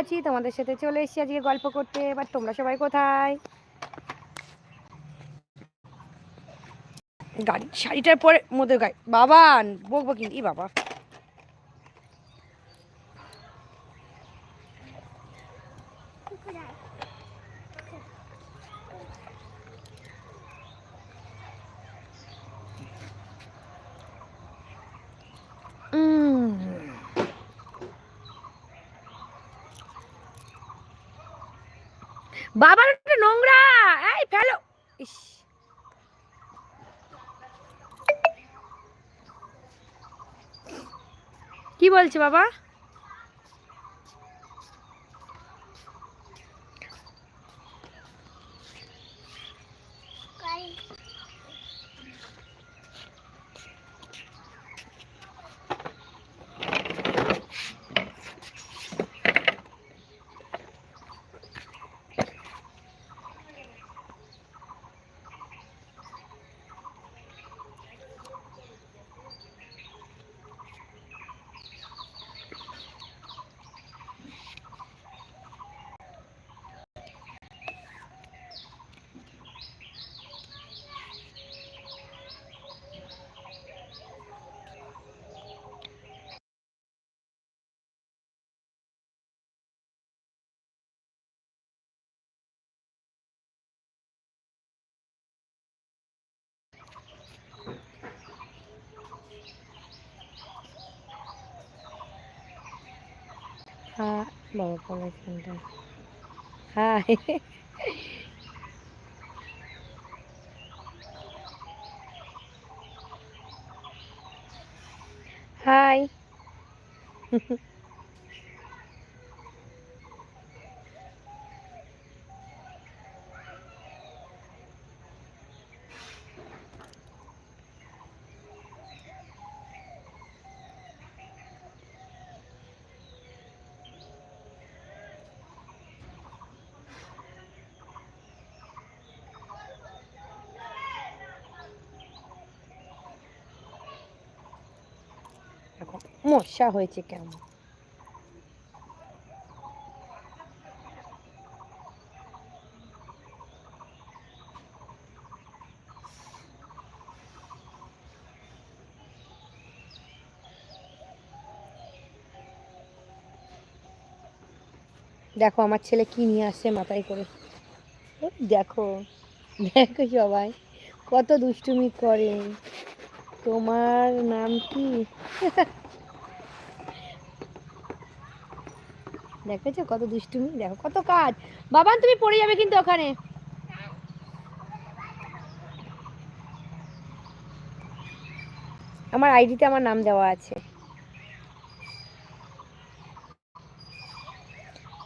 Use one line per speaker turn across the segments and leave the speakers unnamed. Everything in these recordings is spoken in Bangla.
আছি, তোমাদের সাথে চলে এসেছি আজকে গল্প করতে। এবার তোমরা সবাই কোথায়? গাড়ি, শাড়িটার পরে মধ্যে গাড়ি। বাবা বকবো কিন্তু ই বাবা উম। বাবার একটা নোংরা এই ফেলো ইস কি বলছে বাবা? হ্যাঁ বাবা পড়ে ফোনটা মশা হয়েছে কেমন? দেখো, আমার ছেলে কি নিয়ে আসছে মাথায় করে? দেখো দেখো সবাই, কত দুষ্টুমি করে। তোমার নাম কি? দেখেছ কত দুষ্টুমি, দেখো কত কাজ। বাবান তুমি পড়ে যাবে কিন্তু ওখানে। আমার আইডিতে আমার নাম দেওয়া আছে।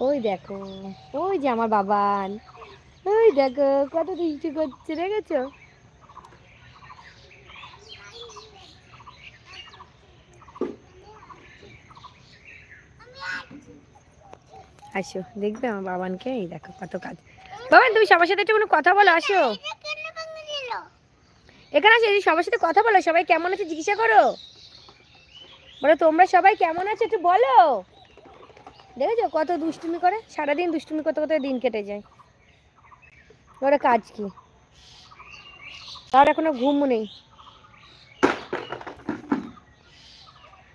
ওই দেখো, ওই যে আমার বাবান। ওই দেখো, কত দুষ্টু করছে, দেখেছ? আসো দেখবে আমার বাবানকে? এই দেখো কত কাজ। বাবান তুমি সবার সাথে একটু কোনো কথা বলো আসো। এখানে আসো সবার সাথে কথা বলো সবাই কেমন আছে জিজ্ঞাসা করো। বলো তোমরা সবাই কেমন আছো একটু বলো। দেখেছ কত দুষ্টুমি করে? সারাদিন দুষ্টুমি করতে করতে দিন কেটে যায়। ওরা কাজ কি? তার এখনও ঘুমও নেই।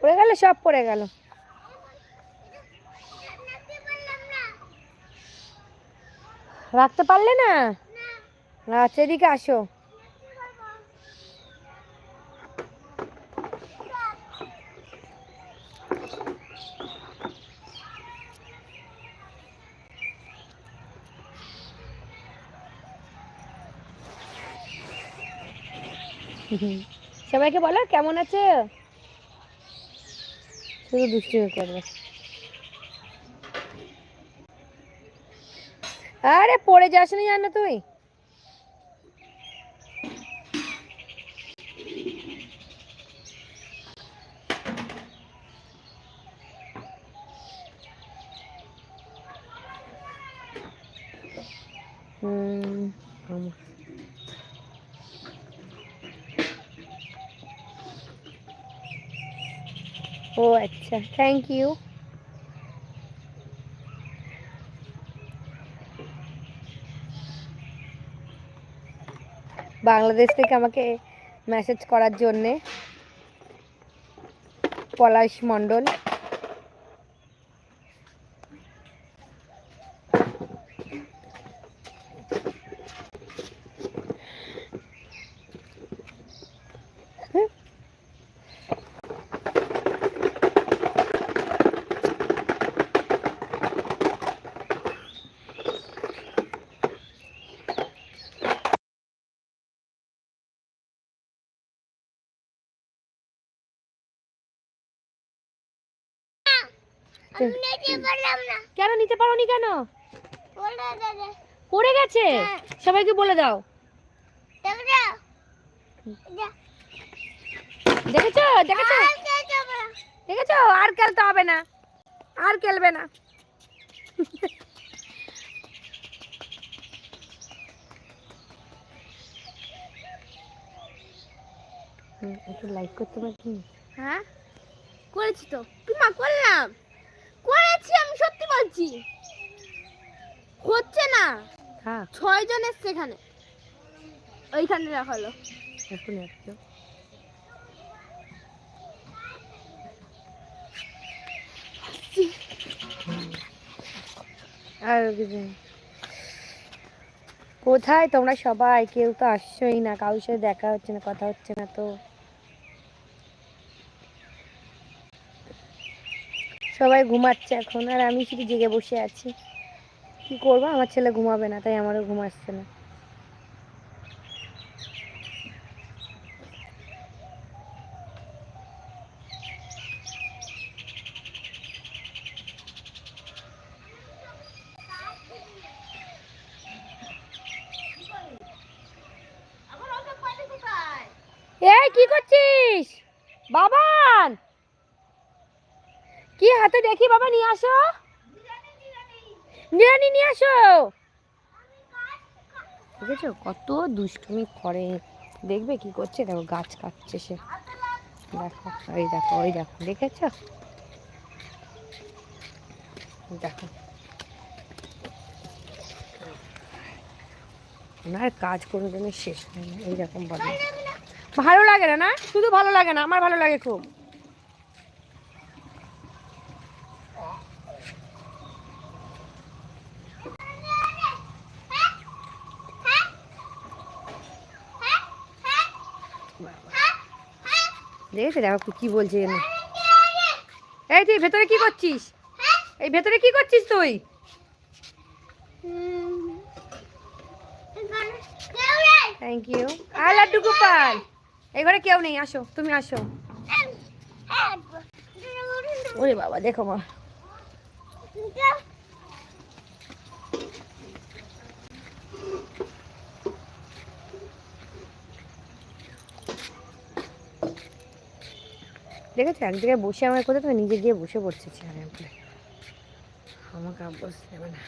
পড়ে গেল সব পড়ে গেল। রাখতে পারলে না? আচ্ছা এদিকে আসো। সবাইকে বলো কেমন আছে? শুধু দুষ্টুমি করবে। আরে পড়ে যাস না জানো তুই। হুম আমার- ও আচ্ছা থ্যাংক ইউ বাংলাদেশ থেকে আমাকে মেসেজ করার জন্যে পলাশ মণ্ডল। কেন নিতে পারোনি কেন? পড়ে গেছে?
হ্যাঁ।
সবাইকে বলে দাও।
দেখো
দেখেছ? দেখেছ?
আর
দেখেছ? আর খেলতে হবে না। আর খেলবে না। একটু লাইক করতে পারছি
হ্যাঁ? করেছি তো। কি মা করলাম। করেছি আমি সত্যি বলছি। হচ্ছে না।
হ্যাঁ
ছয় জন এসছে এখানে। ওইখানে রাখা হলো
এখন একটু আর কিছু কোথায় তোমরা সবাই? কেউ তো আসছোই না কারোর সাথে দেখা হচ্ছে না কথা হচ্ছে না তো। সবাই ঘুমাচ্ছে এখন, আর আমি শুধু জেগে বসে আছি। কি করব? আমার ছেলে ঘুমাবে না, তাই আমারও ঘুম আসছে না এই কি করছিস বাবান কি হাতে দেখি বাবা নিয়ে আসো? নিরানি নিয়ে আসো। দেখেছ কত দুষ্টুমি করে? দেখবে কি করছে? দেখো গাছ কাটছে সে। দেখো ওই দেখো ওই দেখো, দেখেছ? দেখো। ওনার কাজ কোনো জন্য শেষ হয় না এইরকম বলে। ভালো লাগে না না? শুধু ভালো লাগে না, আমার ভালো লাগে খুব। দেখেছ দেখো কি বলছে এখানে এই তুই ভেতরে কি করছিস? এই ভেতরে কি করছিস তুই? থ্যাংক ইউ আর লাড্ডু গোপাল? এই ঘরে কেউ নেই, আসো, তুমি আসো। ওরে বাবা, দেখো মা। দেখেছ? এক জায়গায় বসে আমার কোথায় তুমি নিজে গিয়ে বসে পড়ছে চেয়ারের উপরে। আমাকে বসতে দেবে না।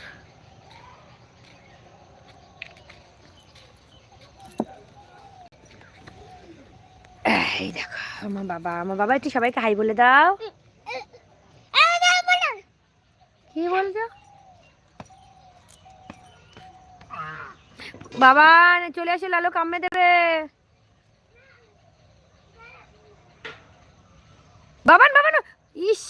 এই দেখো আমার বাবা আমার বাবা একটু সবাইকে হাই বলে দাও। কি বলছো? বাবা চলে আসো লালো কামড়ে দেবে। বাবান বাবান ইস।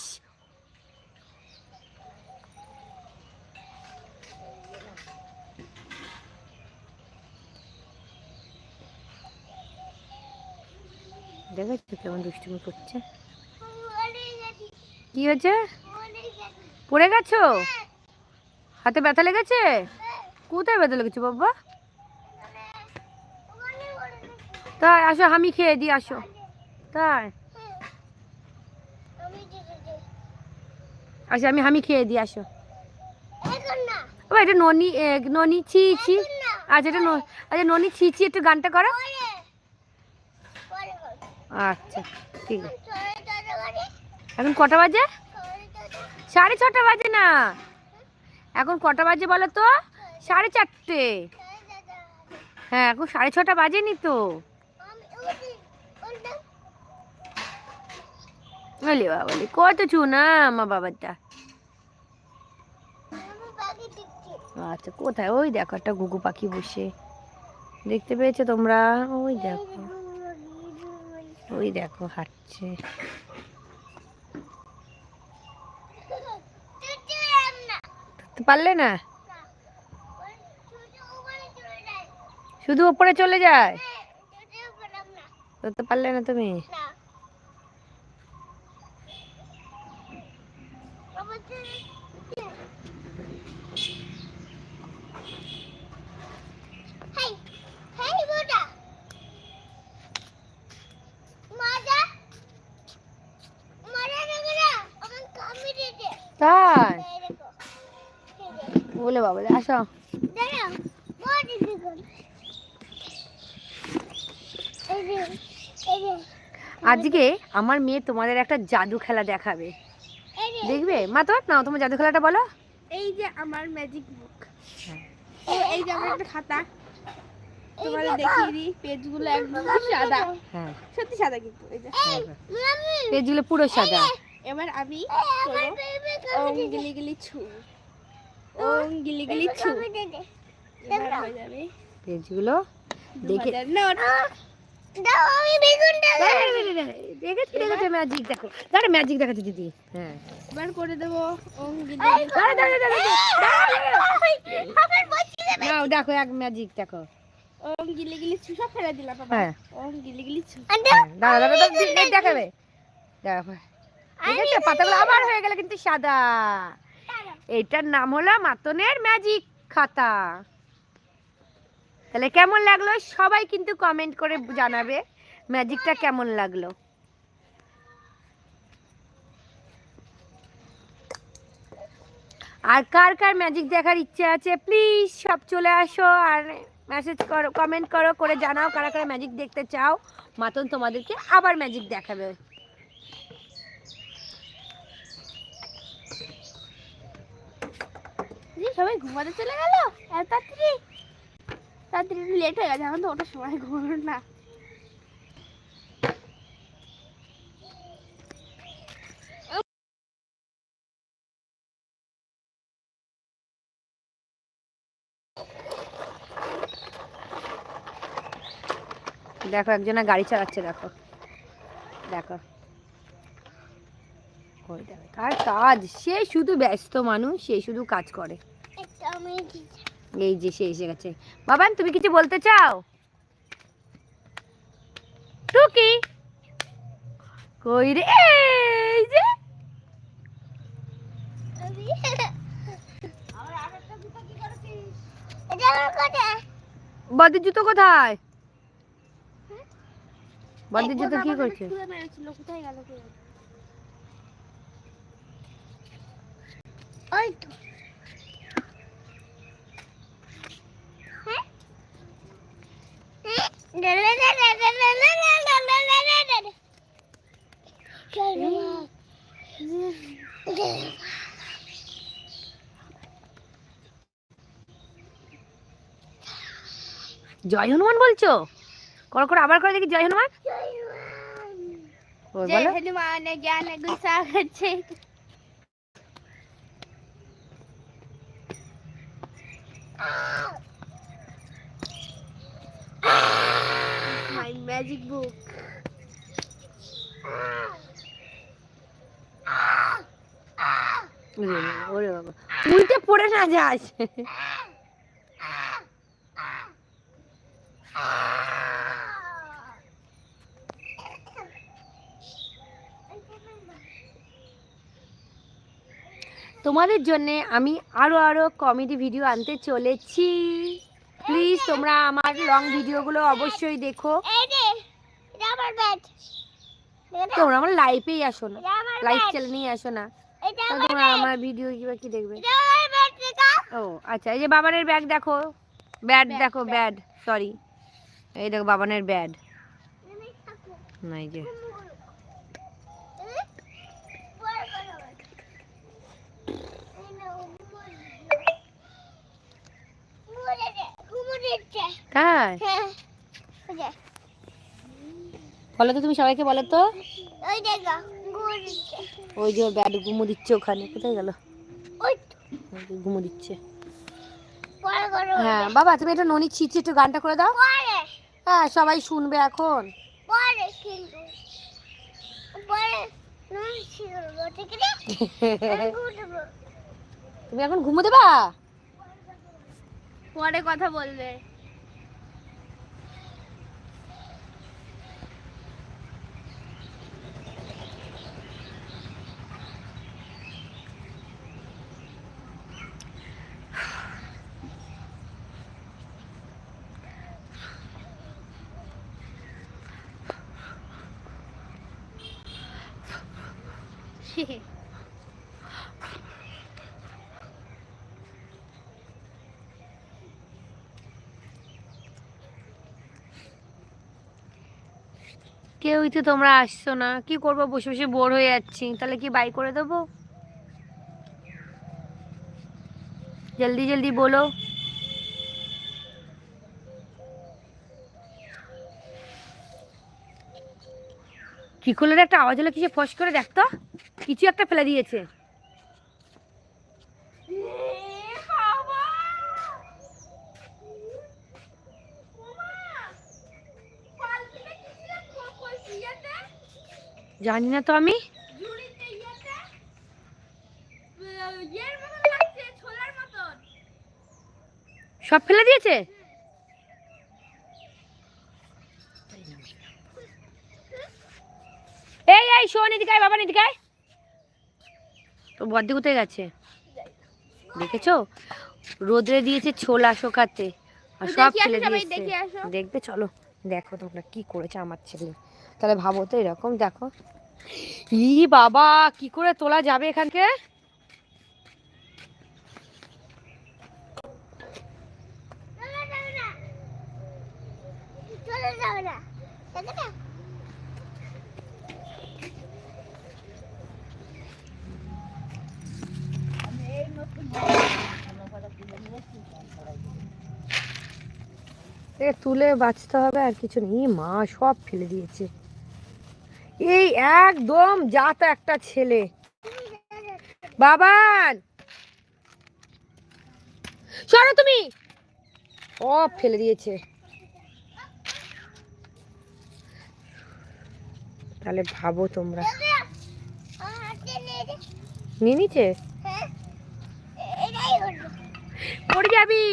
দেখেছ কেমন দুষ্টুমি করছে? কি হয়েছে? পড়ে গেছো? হাতে ব্যথা লেগেছে? কোথায় ব্যথা লেগেছে বাবা? তাই, আসো আমি খেয়ে দিই আসো। তাই। আচ্ছা আমি আমি খেয়ে দিই আসো। ও এটা ননি ননি ছি ছি। আচ্ছা এটা আচ্ছা ননি ছি ছি একটু গানটা করো। আচ্ছা ঠিক আছে। এখন কটা বাজে? সাড়ে ছটা বাজে না। এখন কটা বাজে বলো তো? সাড়ে চারটে। হ্যাঁ এখন সাড়ে ছটা বাজেনি তো। বলি বাবা বলি কত চুনা আমার বাবারটা। আচ্ছা কোথায়? ওই দেখো একটা ঘুঘু পাখি বসে। দেখতে পেয়েছ তোমরা? ওই দেখো। ওই দেখো, হাঁটছে। পারলে না? শুধু ওপরে চলে যায়? ধরতে পারলে না তুমি? আসো। আজকে আমার মেয়ে তোমাদের একটা জাদু খেলা দেখাবে। দেখবে? মা তো নাও তোমার জাদু খেলাটা বলো।
এই যে আমার ম্যাজিক বুক
হ্যাঁ।
এই যে আমার একটা খাতা। তোমাদের দেখিয়ে দিই পেজগুলো একদম সাদা?
হ্যাঁ।
সত্যি সাদা কিন্তু এই যে।
পেজগুলো পুরো সাদা।
এবার আমি গিলি গিলি ছু ওম গিলি গিলি ছু।
পেজগুলো দেখে দেখেছি ম্যাজিক দেখো। দাঁড়া ম্যাজিক দেখাচ্ছে দিদি। হ্যাঁ।
এবার করে দেবো ওম গিলি
দাঁড়া দাঁড়া দাঁড়া নাও দেখো এক ম্যাজিক দেখো।
ওম গিলি গিলি ছু সব ফেলে দিলাম
হ্যাঁ।
ওম গিলি গিলি ছু।
হ্যাঁ, দাঁড়া দাঁড়া দাঁড়া দেখাবে। দেখো পাতাগুলো আবার হয়ে গেল কিন্তু সাদা। এইটার নাম হলো মাতনের ম্যাজিক খাতা। তাহলে কেমন লাগল? সবাই কিন্তু কমেন্ট করে জানাবে ম্যাজিকটা কেমন লাগল। আর কার কার ম্যাজিক দেখার ইচ্ছে আছে প্লিজ সব চলে আসো আর মেসেজ করো কমেন্ট করো, করে জানাও কারা কারা ম্যাজিক দেখতে চাও। মাতন তোমাদেরকে আবার ম্যাজিক দেখাবে।
সবাই ঘুমাতে চলে গেল? এত লেট হয়ে গেছে, এখন তো ওটার সময় ঘুমানোর না।
দেখো, একজনা গাড়ি চালাচ্ছে, দেখো। দেখো। কাজ, সে শুধু ব্যস্ত মানুষ, সে শুধু কাজ করে। এই যে সে এসে গেছে। বাবান তুমি কিছু বলতে চাও? টুকি? কই রে? এই যে। বদের জুতো কোথায়? বদের জুতো কি করছে?
কোথায় গেল ওই তো।
জয় হনুমান বলছো? কর করে আবার করে দেখি জয় হনুমান।
জয় হনুমান জ্ঞান গুসা ম্যাজিক বুক
ওরে বাবা, উল্টে পড়ে না যাস। তোমাদের জন্য আমি আরও আরও কমেডি ভিডিও আনতে চলেছি। প্লিজ তোমরা আমার লং ভিডিওগুলো অবশ্যই দেখো
এই রে এটা আমার ব্যাট
তোমরা আমার লাইভেই আসো না। লাইভ
ব্যাট
চ্যানেলেই আসো না। তোমরা আমার ভিডিও কিবা কি দেখবে? ও আচ্ছা এই যে বাবানের ব্যাগ দেখো। ব্যাড দেখো ব্যাড সরি এই দেখো বাবানের ব্যাড না এই যে। তাই? বলো তো তুমি সবাইকে বলো তো। ওই যে ব্যাড গুমো দিচ্ছে ওখানে। কোথায় গেল? গুমো দিচ্ছে। হ্যাঁ বাবা তুমি একটু ননি ছিচি একটু গানটা করে দাও। হ্যাঁ সবাই শুনবে এখন। তুমি এখন ঘুমো দেবা?
পরে কথা বলবে।
কেউই তো তোমরা আসছো না, কি করব? বসে বসে বোর হয়ে যাচ্ছি। তাহলে কি বাই করে দেবো? জলদি জলদি বলো। কি করলে একটা আওয়াজ হলো কিছু ফস করে দেখতো কিছু একটা ফেলে দিয়েছে। জানি না তো আমি। সব ফেলে দিয়েছে? এই এই শোন এদিকে বাবা এদিকে। তো বদ্দি কোথায় গেছে? দেখেছ? রোদরে দিয়েছে ছোলা শোকাতে। আর সব ফেলে দিয়েছে। দেখবে চলো। দেখো তোমরা কি করেছে আমার ছেলে। তাহলে ভাবো তো এরকম, দেখো। ই বাবা, কি করে তোলা যাবে এখানকে? তুলে বাঁচতে হবে আর কিছু নেই। মা, সব ফেলে দিয়েছে। এই একদম যা তো একটা ছেলে। বাবান! সরো তুমি! সব ফেলে দিয়েছে। তাহলে ভাবো তোমরা। নিয়ে নিচে পড়ে যাবি?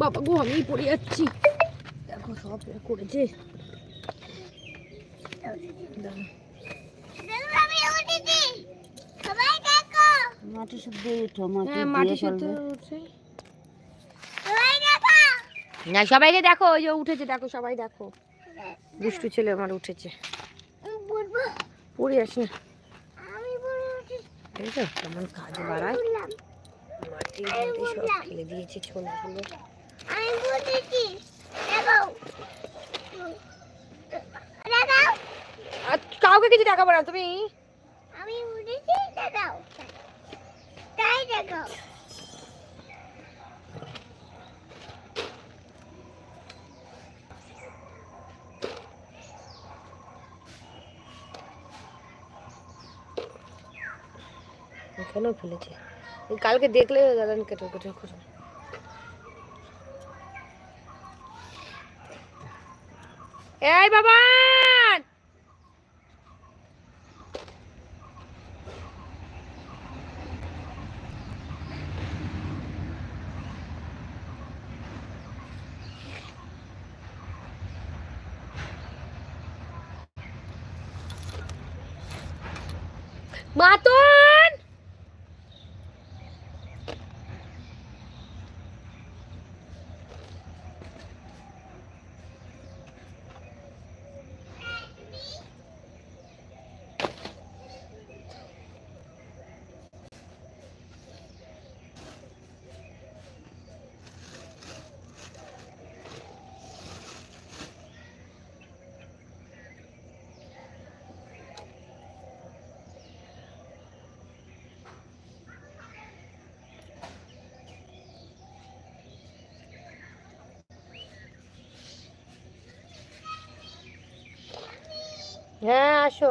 বাবা গো আমি পড়ে যাচ্ছি। দেখো সব করেছে।
আমি উঠেছি সবাই দেখো
মাটি শুদ্ধ উঠো মাটি
হ্যাঁ শুদ্ধ না সবাইকে দেখো ওই যে উঠেছে দেখো সবাই দেখো। দুষ্টু ছেলে আমার উঠেছে। পড়ে আস। কেমন কাজ বাড়ায়। সব ফেলে দিয়েছে ছোলাগুলো।
আমি
কাউকে কিছু দেখাবো না তুমি?
আমি তাই
এখানেও ফেলেছে। কালকে দেখলে দাদা কেটে কেটে করে এই বাবান মাতন হ্যাঁ আসো।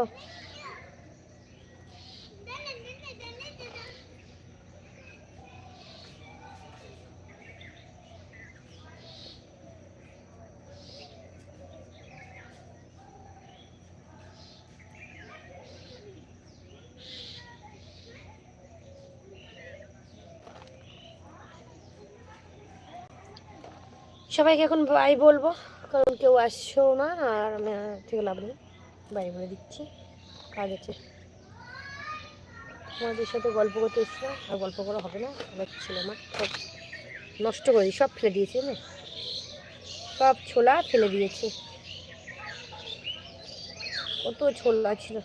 সবাইকে এখন বাই বলব, কারণ কেউ আসছো না, আর আমি থেকে লাভ নেই। বাই বলে দিচ্ছি, কাজ আছে। তোমাদের সাথে গল্প করতে এসেছিলাম, আর গল্প করা হবে না অনেক ছিল আমার সব নষ্ট করে সব ফেলে দিয়েছি না সব ছোলা ফেলে দিয়েছি। কত ছোলা ছিল।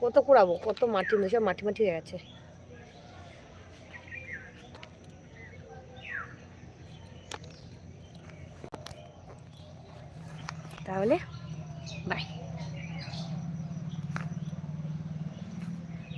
কত কুড়াবো, কত মাটি সব মাটি মাটি হয়ে গেছে। তাহলে